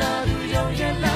နာသူရောရဲ့လာ